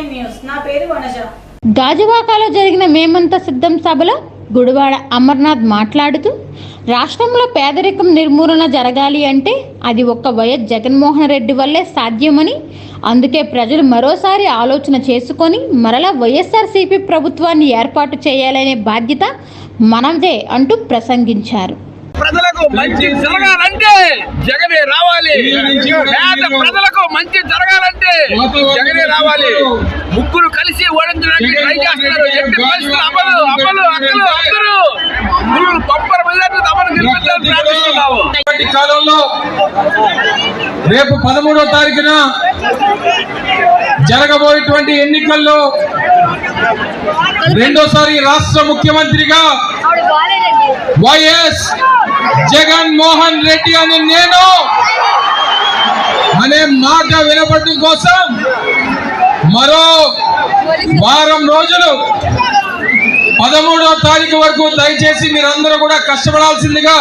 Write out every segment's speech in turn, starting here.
Welcome to SVN news. నా పేరు వనజ. గాజువాకలో జరిగిన మేమంత సిద్ధం సభలో గుడివాడ అమర్నాథ్ మాట్లాడుతూ రాష్ట్రంలో పేదరికం నిర్మూలన జరగాలి అంటే అది ఒక్క వైఎస్ జగన్మోహన్ రెడ్డి వల్లే సాధ్యమని అందుకే ప్రజలు మరోసారి ఆలోచన చేసుకొని మరలా వైఎస్ఆర్సీపీ ప్రభుత్వాన్ని ఏర్పాటు చేయాలనే బాధ్యత మనదే అంటూ ప్రసంగించారు. ప్రజలకు మంచి జరగాలంటే జగనే రావాలి పేద ప్రజలకు మంచి జరగాలంటే జగనే రావాలి. ముగ్గురు కలిసి ఓడించడానికి ట్రై చేస్తున్నారు. ఎట్టి పరిస్థితులు అమలు అమలు అక్కలు అందరూ ముగ్గురు పంపర మెజార్టీ అమలు గెలిపించాలని ప్రార్థిస్తున్నాము ఇప్పటి కాలంలో రేపు పదమూడో తారీఖున జరగబోయేటువంటి ఎన్నికల్లో రెండోసారి రాష్ట్ర ముఖ్యమంత్రిగా వైఎస్ జగన్ మోహన్ రెడ్డి అని నేను అనే మాట వినపడడం కోసం మరో వారం రోజులు పదమూడవ తారీఖు వరకు దయచేసి మీరందరూ కూడా కష్టపడాల్సిందిగా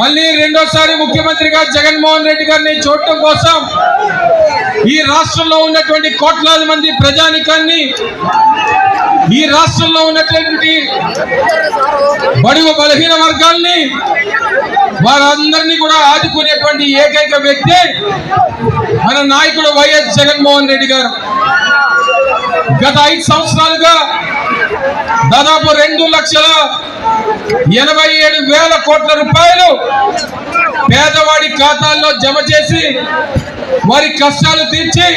మళ్ళీ రెండోసారి ముఖ్యమంత్రిగా జగన్మోహన్ రెడ్డి గారిని చూడటం కోసం ఈ రాష్ట్రంలో ఉన్నటువంటి కోట్లాది మంది ప్రజానికాన్ని ఈ రాష్ట్రంలో ఉన్నటువంటి బడుగు బలహీన వర్గాల్ని వారందరినీ కూడా ఆదుకునేటువంటి ఏకైక వ్యక్తి మన నాయకుడు వైఎస్ జగన్మోహన్ రెడ్డి గారు. గత ఐదు సంవత్సరాలుగా దాదాపు రెండు లక్షల ఎనభై ఏడు వేల కోట్ల రూపాయలు పేదవాడి ఖాతాల్లో జమ చేసి వారి కష్టాలు తీర్చి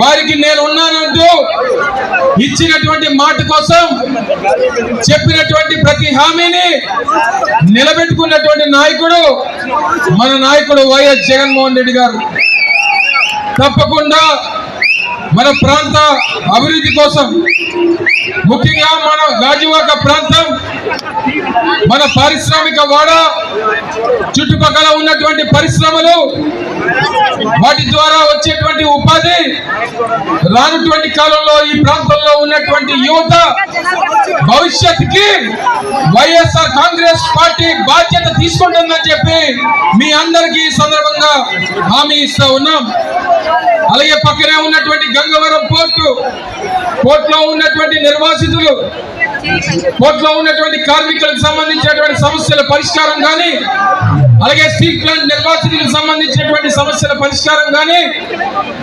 వారికి నేను ఉన్నానంటూ ఇచ్చినటువంటి మాట కోసం చెప్పినటువంటి ప్రతి హామీని నిలబెట్టుకున్నటువంటి నాయకుడు మన నాయకుడు వైఎస్ జగన్మోహన్ రెడ్డి గారు. తప్పకుండా మన ప్రాంత అభివృద్ధి కోసం ముఖ్యంగా మన గాజువాక ప్రాంతం మన పారిశ్రామిక వాడ చుట్టుపక్కల ఉన్నటువంటి పరిశ్రమలు వాటి ద్వారా వచ్చేటువంటి ఉపాధి రానటువంటి కాలంలో ఈ ప్రాంతంలో ఉన్నటువంటి యువత భవిష్యత్తుకి వైఎస్ఆర్ కాంగ్రెస్ పార్టీ బాధ్యత తీసుకుంటుందని చెప్పి మీ అందరికీ ఈ సందర్భంగా హామీ ఇస్తా ఉన్నాం. అలాగే పక్కనే ఉన్నటువంటి గంగవరం పోర్టు పోర్టులో ఉన్నటువంటి నిర్వాసితులు పోర్టులో ఉన్నటువంటి కార్మికులకు సంబంధించినటువంటి సమస్యల పరిష్కారం కానీ అలాగే స్టీల్ ప్లాంట్ నిర్వాసితులకు సంబంధించినటువంటి సమస్యల పరిష్కారం కానీ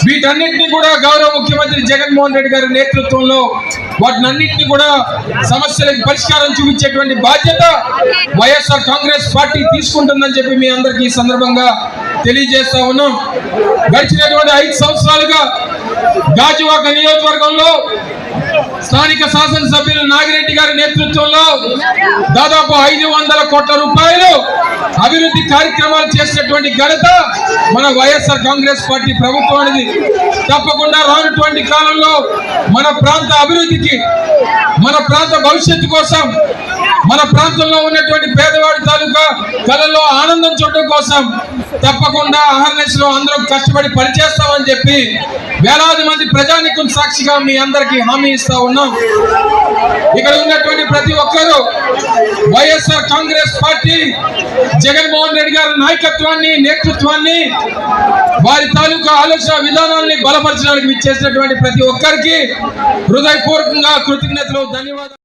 వీటన్నిటిని కూడా గౌరవ ముఖ్యమంత్రి జగన్మోహన్ రెడ్డి గారి నేతృత్వంలో వాటినన్నింటినీ కూడా సమస్యలకు పరిష్కారం చూపించేటువంటి బాధ్యత వైఎస్ఆర్ కాంగ్రెస్ పార్టీ తీసుకుంటుందని చెప్పి మీ అందరికీ ఈ సందర్భంగా తెలియజేస్తా ఉన్నాం. గడిచినటువంటి ఐదు సంవత్సరాలుగా గాజువాక నియోజకవర్గంలో స్థానిక శాసనసభ్యులు నాగిరెడ్డి గారి నేతృత్వంలో దాదాపు ఐదు వందల కోట్ల రూపాయలు అభివృద్ధి కార్యక్రమాలు చేసినటువంటి ఘనత మన వైఎస్ఆర్ కాంగ్రెస్ పార్టీ ప్రభుత్వానికి తప్పకుండా రానటువంటి కాలంలో మన ప్రాంత అభివృద్ధికి మన ప్రాంత భవిష్యత్తు కోసం మన ప్రాంతంలో ఉన్నటువంటి పేదవాడి తాలూకా కళల్లో ఆనందం చూడడం కోసం తప్పకుండా అహర్నెస్లో అందరం కష్టపడి పనిచేస్తామని చెప్పి వేలాది మంది ప్రజానికం సాక్షిగా మీ అందరికీ హామీ ఇస్తా ఉన్నాం. ఇక్కడ ఉన్నటువంటి ప్రతి ఒక్కరూ YSR Congress party Jaganmohan Reddy గారి నాయకత్వాన్ని నేతృత్వాన్ని వారి తాలూకా ఆలోచన విధానాన్ని బలపరచడానికి విచ్చేసినటువంటి ప్రతి ఒక్కరికి హృదయపూర్వకంగా కృతజ్ఞతలు ధన్యవాదాలు.